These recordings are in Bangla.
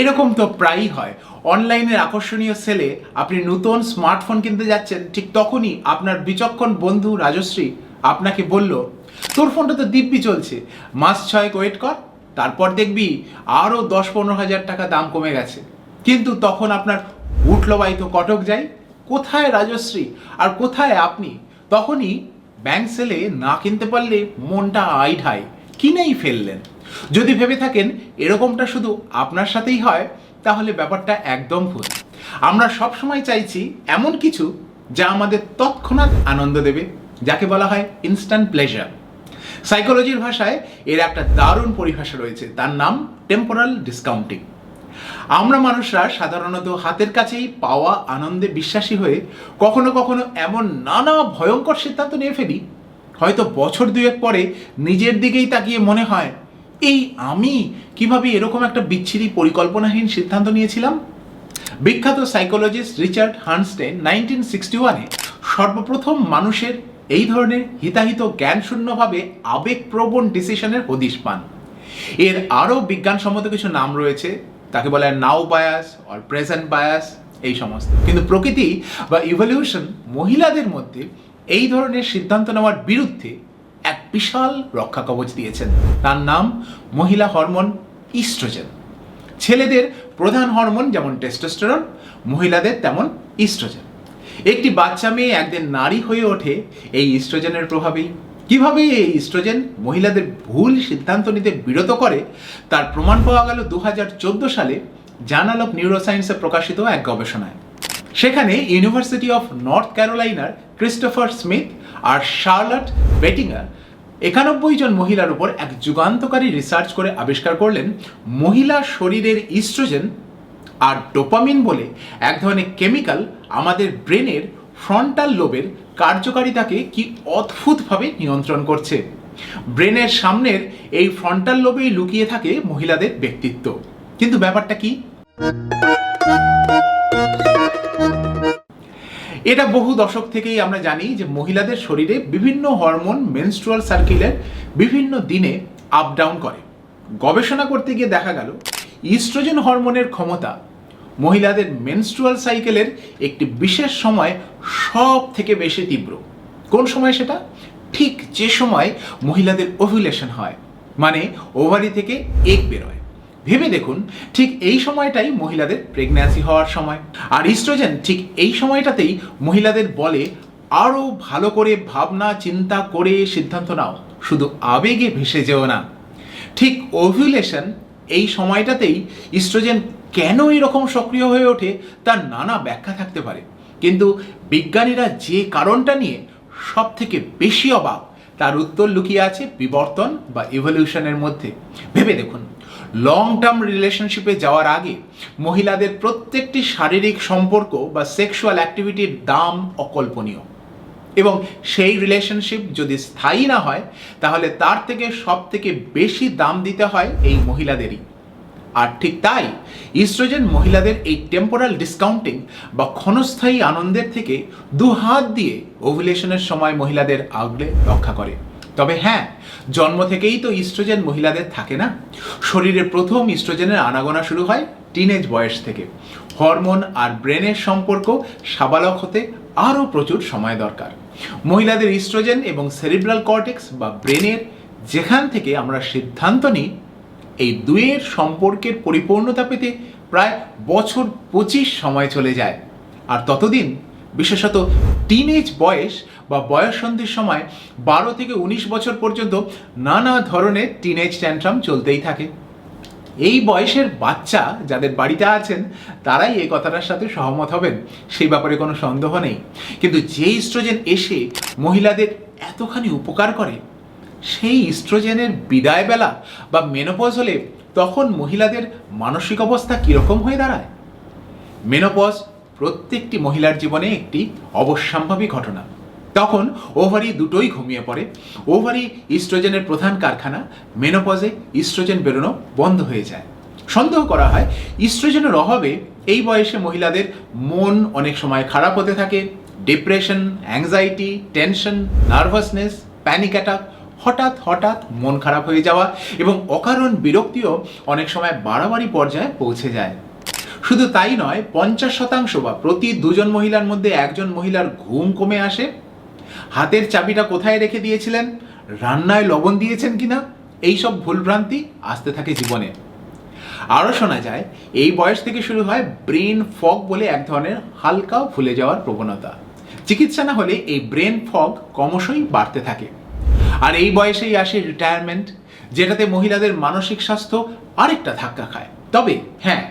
এরকম তো প্রায়ই হয়। অনলাইনের আকর্ষণীয় সেলে আপনি নতুন স্মার্টফোন কিনতে যাচ্ছেন, ঠিক তখনই আপনার বিচক্ষণ বন্ধু রাজশ্রী আপনাকে বলল, তোর ফোনটা তো দিব্যি চলছে, মাস ছয়েক ওয়েট কর, তারপর দেখবি আরও দশ পনেরো হাজার টাকা দাম কমে গেছে। কিন্তু তখন আপনার উঠল বাই তো কটক যাই, কোথায় রাজশ্রী আর কোথায় আপনি? তখনই ব্যাংক সেলে না কিনতে পারলে মনটা আইঢাই, কিনেই ফেললেন। যদি ভেবে থাকেন এরকমটা শুধু আপনার সাথেই হয়, তাহলে ব্যাপারটা একদম ভুল। আমরা সবসময় চাইছি এমন কিছু যা আমাদের তৎক্ষণাৎ আনন্দ দেবে, যাকে বলা হয় ইনস্ট্যান্ট প্লেজার সাইকোলজির ভাষায় এর একটা দারুণ পরিভাষা রয়েছে, তার নাম টেম্পোরাল ডিসকাউন্টিং আমরা মানুষরা সাধারণত হাতের কাছেই পাওয়া আনন্দে বিশ্বাসী হয়ে কখনো কখনো এমন নানা ভয়ঙ্কর সিদ্ধান্ত নিয়ে ফেলি, হয়তো বছর দুয়েক পরে নিজের দিকেই তাকিয়ে মনে হয় এই আমি কীভাবে এরকম একটা বিচ্ছিরি পরিকল্পনাহীন সিদ্ধান্ত নিয়েছিলাম? বিখ্যাত psychologist Richard Herrnstein nineteen sixty ওয়ানে সর্বপ্রথম মানুষের এই ধরনের হিতাহিত জ্ঞানশূন্যভাবে আবেগপ্রবণ ডিসিশনের হদিশ পান। এর আরও বিজ্ঞানসম্মত কিছু নাম রয়েছে, তাকে বলা হয় now bias or present bias, এই সমস্ত। কিন্তু প্রকৃতি বা ইভলিউশন মহিলাদের মধ্যে এই ধরনের সিদ্ধান্ত নেওয়ার বিরুদ্ধে বিশাল রক্ষা কবচ দিয়েছেন। তার নাম মহিলা হরমোন ইস্ট্রোজেন। ছেলেদের প্রধান হরমোন যেমন টেস্টোস্টেরন, মহিলাদের তেমন ইস্ট্রোজেন। একটি বাচ্চা মেয়ে একদিন নারী হয়ে ওঠে, এই ইস্ট্রোজেনের প্রভাবেই। কীভাবে এই ইস্ট্রোজেন মহিলাদের ভুল সিদ্ধান্ত নিতে বিরত করে, তার প্রমাণ পাওয়া গেল দু হাজার চোদ্দ সালে জার্নাল অফ নিউরোসায়েন্সে প্রকাশিত এক গবেষণায়। সেখানে ইউনিভার্সিটি অফ নর্থ ক্যারোলাইনার ক্রিস্টোফার স্মিথ আর শার্লট বেটিঙ্গার একানব্বই জন মহিলার উপর এক যুগান্তকারী রিসার্চ করে আবিষ্কার করলেন মহিলা শরীরের ইস্ট্রোজেন আর ডোপামিন বলে এক ধরনের কেমিক্যাল আমাদের ব্রেনের ফ্রন্টাল লোবের কার্যকারিতাকে কি অদ্ভুতভাবে নিয়ন্ত্রণ করছে। ব্রেনের সামনের এই ফ্রন্টাল লোবেই লুকিয়ে থাকে মহিলাদের ব্যক্তিত্ব। কিন্তু ব্যাপারটা কি? এটা বহু দশক থেকেই আমরা জানি যে মহিলাদের শরীরে বিভিন্ন হরমোন মেনস্ট্রুয়াল সার্কিলের বিভিন্ন দিনে আপ ডাউন করে। গবেষণা করতে গিয়ে দেখা গেল ইস্ট্রোজেন হরমোনের ক্ষমতা মহিলাদের মেনস্ট্রুয়াল সাইকেলের একটি বিশেষ সময় সব থেকে বেশি তীব্র। কোন সময় সেটা? ঠিক যে সময় মহিলাদের ওভুলেশন হয় মানে ওভারি থেকে এক বেরোয়। ভেবে দেখুন, ঠিক এই সময়টাই মহিলাদের প্রেগন্যান্সি হওয়ার সময়। আর ইস্ট্রোজেন ঠিক এই সময়টাতেই মহিলাদের বলে আরও ভালো করে ভাবনা, চিন্তা করে সিদ্ধান্ত নাও। শুধু আবেগে ভেসে যেও না। ঠিক ওভিউলেশন এই সময়টাতেই ইস্ট্রোজেন কেন এরকম সক্রিয় হয়ে ওঠে, তার নানা ব্যাখ্যা থাকতে পারে। কিন্তু বিজ্ঞানীরা যে কারণটা নিয়ে সব থেকে বেশি অবাক তার উত্তর লুকিয়ে আছে বিবর্তন বা ইভলিউশনের মধ্যে। ভেবে দেখুন লং টার্ম রিলেশনশিপে যাওয়ার আগে মহিলাদের প্রত্যেকটি শারীরিক সম্পর্ক বা সেক্সুয়াল অ্যাক্টিভিটির দাম অকল্পনীয়। এবং সেই রিলেশনশিপ যদি স্থায়ী না হয়, তাহলে তার থেকে সব থেকে বেশি দাম দিতে হয় এই মহিলাদেরই। আর ঠিক তাই, ইস্ট্রোজেন মহিলাদের এই টেম্পোরাল ডিসকাউন্টিং বা ক্ষণস্থায়ী আনন্দের থেকে দু হাত দিয়ে ওভুলেশনের সময় মহিলাদের আগলে রক্ষা করে। তবে হ্যাঁ জন্ম থেকেই তো ইস্ট্রোজেন মহিলাদের থাকে না। শরীরে প্রথম ইস্ট্রোজেনের আনাগোনা শুরু হয় টিনেজ বয়স থেকে। হরমোন আর ব্রেনের সম্পর্ক সাবালক হতে আরও প্রচুর সময় দরকার। মহিলাদের ইস্ট্রোজেন এবং সেরিব্রাল কর্টেক্স বা ব্রেনের যেখান থেকে আমরা সিদ্ধান্ত নিই এই দুয়ের সম্পর্কের পরিপূর্ণতা পেতে প্রায় বছর পঁচিশ সময় চলে যায়। আর ততদিন, বিশেষত টিনেজ বয়স বা বয়ঃসন্ধির সময় বারো থেকে উনিশ বছর পর্যন্ত নানা ধরনের টিনেজ ট্যান্ট্রাম চলতেই থাকে। এই বয়সের বাচ্চা যাদের বাড়িতে আছেন, তারাই এই কথাটার সাথে সহমত হবেন, সেই ব্যাপারে কোনো সন্দেহ নেই। কিন্তু যে ইস্ট্রোজেন এসে মহিলাদের এতখানি উপকার করে সেই ইস্ট্রোজেনের বিদায় বেলা বা মেনোপজ হলে তখন মহিলাদের মানসিক অবস্থা কীরকম হয়ে দাঁড়ায়? মেনোপজ প্রত্যেকটি মহিলার জীবনে একটি অবশ্যম্ভাবী ঘটনা। তখন ওভারি দুটোই ঘুমিয়ে পড়ে। ওভারি ইস্ট্রোজেনের প্রধান কারখানা মেনোপজে ইস্ট্রোজেন বেরোনো বন্ধ হয়ে যায়। সন্দেহ করা হয়, ইস্ট্রোজেনের অভাবে এই বয়সে মহিলাদের মন অনেক সময় খারাপ হতে থাকে। Depression anxiety tension nervousness panic attack হঠাৎ হঠাৎ মন খারাপ হয়ে যাওয়া এবং অকারণ বিরক্তিও অনেক সময় বাড়াবাড়ি পর্যায়ে পৌঁছে যায়। শুধু তাই নয়, পঞ্চাশ শতাংশ বা প্রতি দুজন মহিলার মধ্যে একজন মহিলার ঘুম কমে আসে। হাতের চাবিটা কোথায় রেখে দিয়েছিলেন? রান্নায় লবণ দিয়েছেন কিনা? এইসব ভুলভ্রান্তি আসতে থাকে জীবনে। আরও শোনা যায়, এই বয়স থেকে শুরু হয় ব্রেন ফগ বলে এক ধরনের হালকা ভুলে যাওয়ার প্রবণতা। চিকিৎসা না হলে এই ব্রেন ফগ ক্রমশই বাড়তে থাকে। আর এই বয়সেই আসে রিটায়ারমেন্ট যেটাতে মহিলাদের মানসিক স্বাস্থ্য আরেকটা ধাক্কা খায়। তবে হ্যাঁ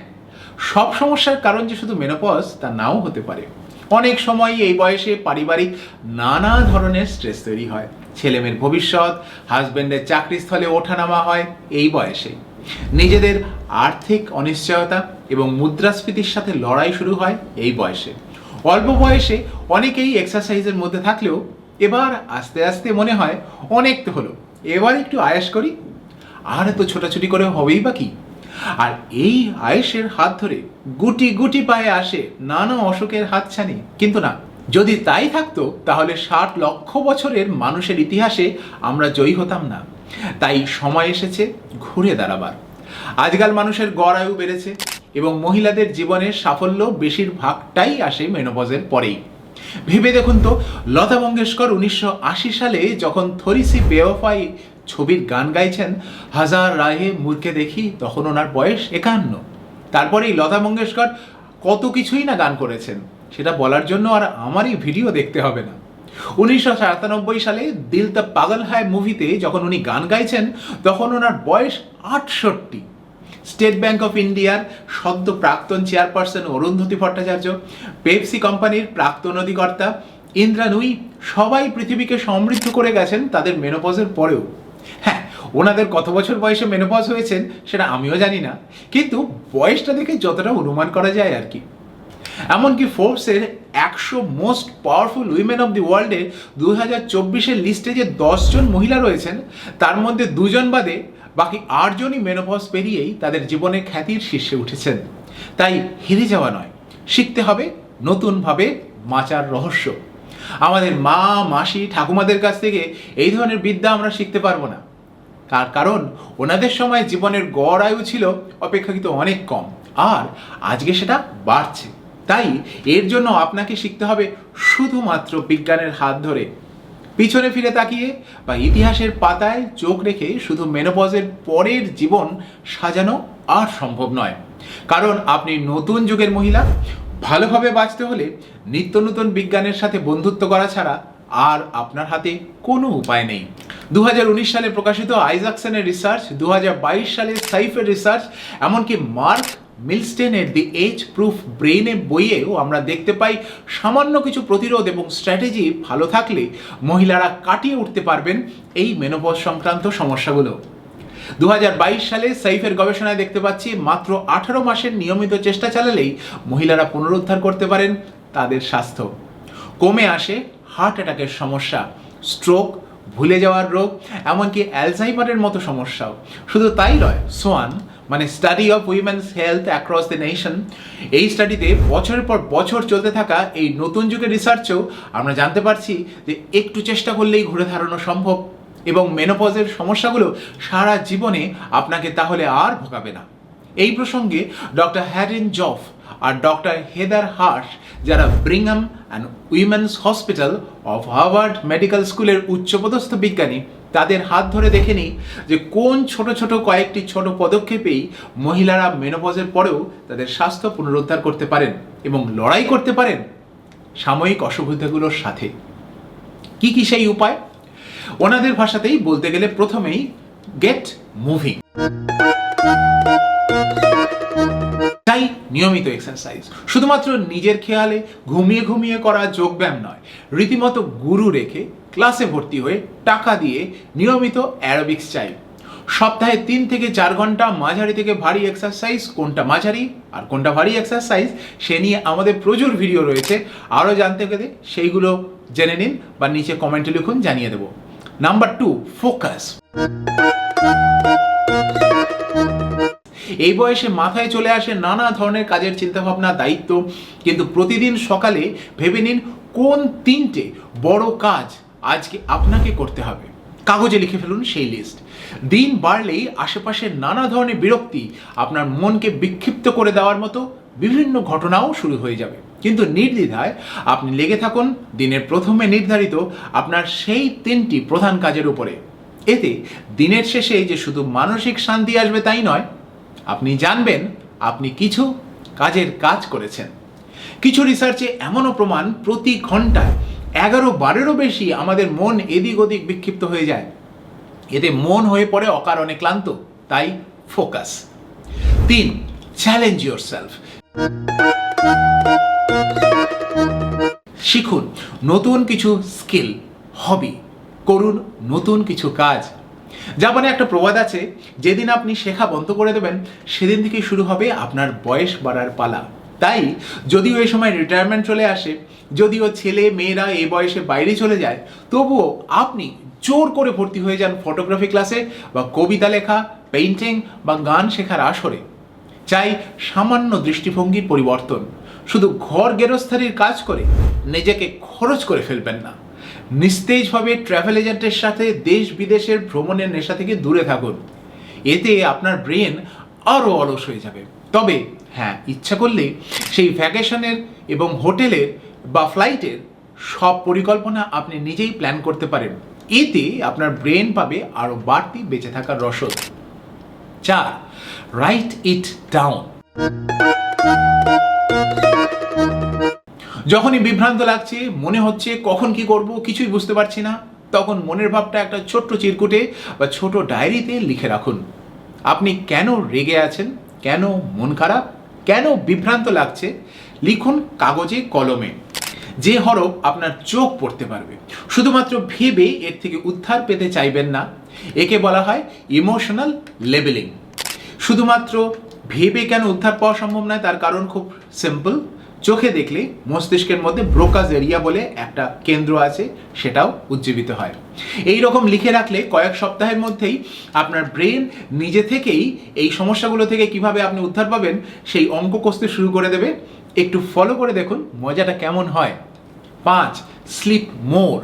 সব সমস্যার কারণ যে শুধু মেনোপজ তা নাও হতে পারে। অনেক সময় এই বয়সে পারিবারিক নানা ধরনের স্ট্রেস তৈরি হয়। ছেলেমেয়ের ভবিষ্যৎ হাজব্যান্ডের চাকরিস্থলে ওঠানামা হয় এই বয়সে। নিজেদের আর্থিক অনিশ্চয়তা এবং মুদ্রাস্ফীতির সাথে লড়াই শুরু হয় এই বয়সে। অল্প বয়সে অনেকেই এক্সারসাইজের মধ্যে থাকলেও এবার আস্তে আস্তে মনে হয় অনেক তো হলো। এবার একটু আয়াস করি। আর তো ছোটাছুটি করে হবেই বা কি? আর এই আয়েসের হাত ধরে গুটি গুটি পায়ে আসে নানা অসুখের হাতছানি। কিন্তু না, যদি তাই থাকতো, তাহলে ষাট লক্ষ বছরের মানুষের ইতিহাসে আমরা জয়ী হতাম না। তাই সময় এসেছে ঘুরে দাঁড়াবার। আজকাল মানুষের গড় আয়ু বেড়েছে এবং মহিলাদের জীবনের সাফল্য বেশিরভাগটাই আসে মেনোপজের পরেই। ভেবে দেখুন তো, লতা মঙ্গেশকর উনিশশো আশি সালে যখন থরিসি বেওফাই ছবির গান গাইছেন, হাজার রাহে মূর্খে দেখি তখন ওনার বয়স একান্ন। তারপরেই লতা মঙ্গেশকর কত কিছুই না গান করেছেন, সেটা বলার জন্য আর আমারই ভিডিও দেখতে হবে না। উনিশশো সাতানব্বই সালে দিল তা পাগল হায় মুভিতে যখন উনি গান গাইছেন, তখন ওনার বয়স আটষট্টি। স্টেট ব্যাংক অফ ইন্ডিয়ার সদ্য প্রাক্তন চেয়ারপারসন অরুন্ধতী ভট্টাচার্য পেপসি কোম্পানির প্রাক্তন অধিকর্তা ইন্দ্রা নুই সবাই পৃথিবীকে সমৃদ্ধ করে গেছেন তাদের মেনোপজের পরেও। হ্যাঁ ওনাদের কত বছর বয়সে মেনোপজ হয়েছেন সেটা আমিও জানি না, কিন্তু বয়সটা দেখে যতটা অনুমান করা যায় আর কি। এমনকি ফোর্বসের একশো most powerful women of the ওয়ার্ল্ডে দু হাজার চব্বিশের লিস্টে যে দশজন মহিলা রয়েছেন, তার মধ্যে দুজন বাদে বাকি আটজনই মেনোপজ পেরিয়েই তাদের জীবনে খ্যাতির শীর্ষে উঠেছেন। তাই হেরে যাওয়া নয়, শিখতে হবে নতুনভাবে বাঁচার রহস্য। আমাদের মা, মাসি, ঠাকুমাদের কাছ থেকে এই ধরনের বিদ্যা আমরা শিখতে পারব না। তার কারণ, ওনাদের সময় জীবনের গড় আয়ু ছিল অপেক্ষাকৃত অনেক কম, আর আজকে সেটা বাড়ছে। তাই এর জন্য আপনাকে শিখতে হবে শুধুমাত্র বিজ্ঞানের হাত ধরে পিছনে ফিরে তাকিয়ে বা ইতিহাসের পাতায় চোখ রেখে শুধু মেনোপজের পরের জীবন সাজানো আর সম্ভব নয়। কারণ আপনি নতুন যুগের মহিলা, ভালোভাবে বাঁচতে হলে নিত্য নতুন বিজ্ঞানের সাথে বন্ধুত্ব করা ছাড়া আর আপনার হাতে কোনো উপায় নেই। দু হাজার উনিশ সালে প্রকাশিত আইজাকসনের রিসার্চ দু হাজার বাইশ সালে সাইফের রিসার্চ এমনকি মার্ক মিলস্টেনের দি এজ প্রুফ ব্রেইনে বইয়েও আমরা দেখতে পাই সামান্য কিছু প্রতিরোধ এবং স্ট্র্যাটেজি ভালো থাকলে মহিলারা কাটিয়ে উঠতে পারবেন এই মেনোপজ সংক্রান্ত সমস্যাগুলো। দু হাজার বাইশ সালে সাইফের গবেষণায় দেখতে পাচ্ছি মাত্র আঠারো মাসের নিয়মিত চেষ্টা চালালেই মহিলারা পুনরুদ্ধার করতে পারেন তাদের স্বাস্থ্য। কমে আসে হার্ট অ্যাটাকের সমস্যা স্ট্রোক ভুলে যাওয়ার রোগ, এমনকি অ্যালজাইমারের মতো সমস্যাও। শুধু তাই নয়, সোয়ান মানে study of women's health across the nation এই স্টাডিতে বছরের পর বছর চলতে থাকা এই নতুন যুগের রিসার্চেও আমরা জানতে পারছি যে একটু চেষ্টা করলেই ঘুরে ধারানো সম্ভব এবং মেনোপজের সমস্যাগুলো সারা জীবনে আপনাকে তাহলে আর ভোগাবে না। এই প্রসঙ্গে ডক্টর হ্যারিন জফ আর ডক্টর হেদার হার্শ যারা Brigham and women's hospital of Harvard medical স্কুলের উচ্চপদস্থ বিজ্ঞানী, তাদের হাত ধরে দেখে নিই যে কোন ছোট ছোট কয়েকটি ছোট পদক্ষেপেই মহিলারা মেনোপজের পরেও তাদের স্বাস্থ্য পুনরুদ্ধার করতে পারেন এবং লড়াই করতে পারেন সাময়িক অসুবিধাগুলোর সাথে। কি কি সেই উপায়? ওনাদের ভাষাতেই বলতে গেলে প্রথমেই, গেট মুভিং। নিয়মিত এক্সারসাইজ শুধুমাত্র নিজের খেয়ালে ঘুমিয়ে ঘুমিয়ে করা যোগব্যায়াম নয়, রীতিমতো গুরু রেখে ক্লাসে ভর্তি হয়ে টাকা দিয়ে নিয়মিত অ্যারোবিক্স চাই। সপ্তাহে তিন থেকে চার ঘণ্টা মাঝারি থেকে ভারী এক্সারসাইজ কোনটা মাঝারি আর কোনটা ভারী এক্সারসাইজ সে নিয়ে আমাদের প্রচুর ভিডিও রয়েছে। আরও জানতে গেলে সেইগুলো জেনে নিন বা নিচে কমেন্টে লিখুন, জানিয়ে দেবো। নাম্বার টু ফোকাস এই বয়সে মাথায় চলে আসে নানা ধরনের কাজের চিন্তাভাবনা, দায়িত্ব। কিন্তু প্রতিদিন সকালে ভেবে নিন কোন তিনটে বড় কাজ আজকে আপনাকে করতে হবে। কাগজে লিখে ফেলুন সেই লিস্ট দিন বাড়লেই আশেপাশের নানা ধরনের বিরক্তি আপনার মনকে বিক্ষিপ্ত করে দেওয়ার মতো বিভিন্ন ঘটনাও শুরু হয়ে যাবে। কিন্তু নির্দ্বিধায় আপনি লেগে থাকুন, দিনের প্রথমে নির্ধারিত আপনার সেই তিনটি প্রধান কাজের উপরে। এতে দিনের শেষে যে শুধু মানসিক শান্তি আসবে তাই নয় আপনি জানবেন আপনি কিছু কাজের কাজ করেছেন। কিছু রিসার্চে এমনও প্রমাণ প্রতি ঘন্টায় এগারো বারেরও বেশি আমাদের মন এদিক ওদিক বিক্ষিপ্ত হয়ে যায়। এতে মন হয়ে পড়ে অকারণে ক্লান্ত, তাই ফোকাস তিন চ্যালেঞ্জ ইয়োর সেলফ শিখুন নতুন কিছু স্কিল হবি করুন নতুন কিছু কাজ। জাপানে একটা প্রবাদ আছে, যেদিন আপনি শেখা বন্ধ করে দেবেন, সেদিন থেকে শুরু হবে আপনার বয়স বাড়ার পালা। তাই, যদিও এই সময় রিটায়ারমেন্ট চলে আসে, যদিও ছেলে, মেয়েরা এই বয়সে বাইরে চলে যায়, তবুও আপনি জোর করে ভর্তি হয়ে যান ফটোগ্রাফি ক্লাসে বা কবিতা লেখা পেইন্টিং বা গান শেখার আসরে। চাই সামান্য দৃষ্টিভঙ্গির পরিবর্তন। শুধু ঘর গেরস্থারির কাজ করে নিজেকে খরচ করে ফেলবেন না। নিস্তেজভাবে ট্রাভেল এজেন্টের সাথে দেশ বিদেশের ভ্রমণের নেশা থেকে দূরে থাকুন। এতে আপনার ব্রেন আরও অলস হয়ে যাবে। তবে হ্যাঁ ইচ্ছা করলে সেই ভ্যাকেশনের এবং হোটেলের বা ফ্লাইটের সব পরিকল্পনা আপনি নিজেই প্ল্যান করতে পারেন। এতে আপনার ব্রেন পাবে আরও বাড়তি বেঁচে থাকার রসদ। চার রাইট ইট ডাউন যখনই বিভ্রান্ত লাগছে, মনে হচ্ছে কখন কি করব, কিছুই বুঝতে পারছি না, তখন মনের ভাবটা একটা ছোট্ট চিরকুটে বা ছোট ডায়েরিতে লিখে রাখুন। আপনি কেন রেগে আছেন? কেন মন খারাপ? কেন বিভ্রান্ত লাগছে? লিখুন কাগজে, কলমে। যে হরফ আপনার চোখ পড়তে পারবে। শুধুমাত্র ভেবে এর থেকে উদ্ধার পেতে চাইবেন না। একে বলা হয় ইমোশনাল লেবেলিং শুধুমাত্র ভেবে কেন উদ্ধার পাওয়া সম্ভব নয়, তার কারণ খুব সিম্পল চোখে দেখলে মস্তিষ্কের মধ্যে ব্রোকাজ এরিয়া বলে একটা কেন্দ্র আছে, সেটাও উজ্জীবিত হয়। এই রকম লিখে রাখলে কয়েক সপ্তাহের মধ্যেই আপনার ব্রেন নিজে থেকেই এই সমস্যাগুলো থেকে কীভাবে আপনি উদ্ধার পাবেন, সেই অঙ্ক কষতে শুরু করে দেবে। একটু ফলো করে দেখুন মজাটা কেমন হয়। পাঁচ স্লিপ মোর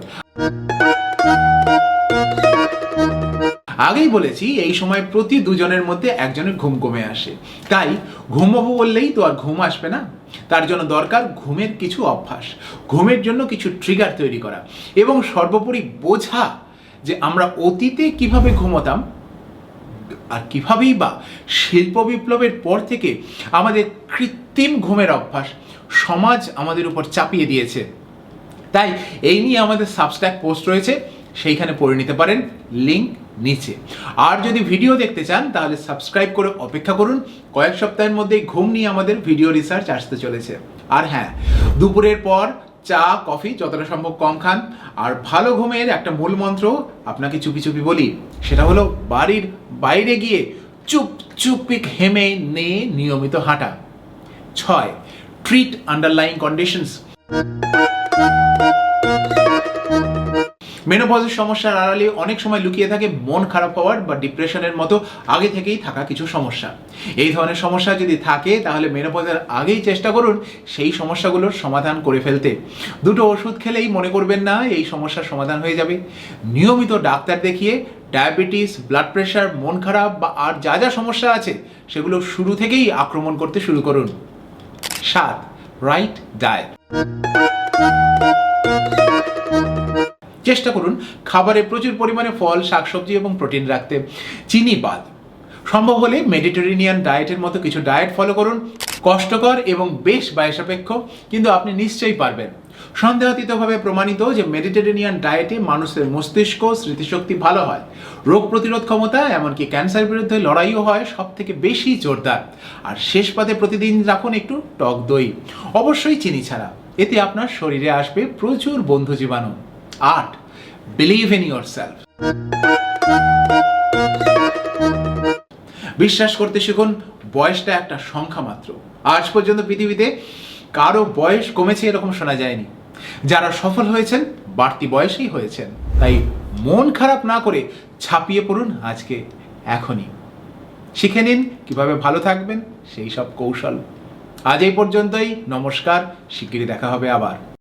আগেই বলেছি, এই সময় প্রতি দুজনের মধ্যে একজনের ঘুম কমে আসে। তাই ঘুমবো বললেই তো আর ঘুম আসবে না। তার জন্য দরকার ঘুমের কিছু অভ্যাস, ঘুমের জন্য কিছু ট্রিগার তৈরি করা এবং সর্বোপরি বোঝা যে আমরা অতীতে কীভাবে ঘুমোতাম আর কিভাবেই বা শিল্প বিপ্লবের পর থেকে আমাদের কৃত্রিম ঘুমের অভ্যাস সমাজ আমাদের উপর চাপিয়ে দিয়েছে। তাই এই নিয়ে আমাদের সাবস্ট্যাক পোস্ট রয়েছে। সেইখানে পড়ে নিতে পারেন লিঙ্ক নিচে। আর যদি ভিডিও দেখতে চান, তাহলে সাবস্ক্রাইব করে অপেক্ষা করুন। কয়েক সপ্তাহের মধ্যেই ঘুম নিয়ে আমাদের ভিডিও রিসার্চ আসতে চলেছে। আর হ্যাঁ দুপুরের পর চা কফি যতটা সম্ভব কম খান। আর ভালো ঘুমের একটা মূল মন্ত্র আপনাকে চুপি চুপি বলি, সেটা হলো বাড়ির বাইরে গিয়ে চুপ চুপি হেমে নিয়ে নিয়মিত হাঁটা। ছয় ট্রিট আন্ডারলাইং কন্ডিশনস মেনোপজের সমস্যার আড়ালে অনেক সময় লুকিয়ে থাকে মন খারাপ হওয়ার বা ডিপ্রেশনের মতো আগে থেকেই থাকা কিছু সমস্যা। এই ধরনের সমস্যা যদি থাকে, তাহলে মেনোপজের আগেই চেষ্টা করুন সেই সমস্যাগুলোর সমাধান করে ফেলতে। দুটো ওষুধ খেলেই মনে করবেন না, এই সমস্যার সমাধান হয়ে যাবে। নিয়মিত ডাক্তার দেখিয়ে ডায়াবেটিস ব্লাড প্রেশার মন খারাপ বা আর যা যা সমস্যা আছে, সেগুলো শুরু থেকেই আক্রমণ করতে শুরু করুন। সাত রাইট ডায়েট চেষ্টা করুন খাবারে প্রচুর পরিমাণে ফল, শাকসবজি এবং প্রোটিন রাখতে। চিনি বাদ। সম্ভব হলে মেডিটেরেনিয়ান ডায়েটের মতো কিছু ডায়েট ফলো করুন। কষ্টকর এবং বেশ ব্যয়সাপেক্ষ কিন্তু আপনি নিশ্চয়ই পারবেন। সন্দেহাতীতভাবে প্রমাণিত যে মেডিটেরেনিয়ান ডায়েটে মানুষের মস্তিষ্ক, স্মৃতিশক্তি ভালো হয়। রোগ প্রতিরোধ ক্ষমতা, এমনকি ক্যান্সার বিরুদ্ধে লড়াইও হয় সব থেকে বেশি জোরদার। আর শেষ পাতে প্রতিদিন রাখুন একটু টক দই। অবশ্যই চিনি ছাড়া। এতে আপনার শরীরে আসবে প্রচুর বন্ধু জীবাণু। আট বিলিভ ইন সেলফ বিশ্বাস করতে শিখুন, বয়সটা একটা সংখ্যা মাত্র। আজ পর্যন্ত পৃথিবীতে কারও বয়স কমেছে এরকম শোনা যায়নি। যারা সফল হয়েছেন, বাড়তি বয়সেই হয়েছেন। তাই মন খারাপ না করে ছাপিয়ে পড়ুন আজকে এখনই। শিখে নিন কীভাবে ভালো থাকবেন, সেই সব কৌশল। আজ এই পর্যন্তই। নমস্কার, শিগগিরই দেখা হবে আবার।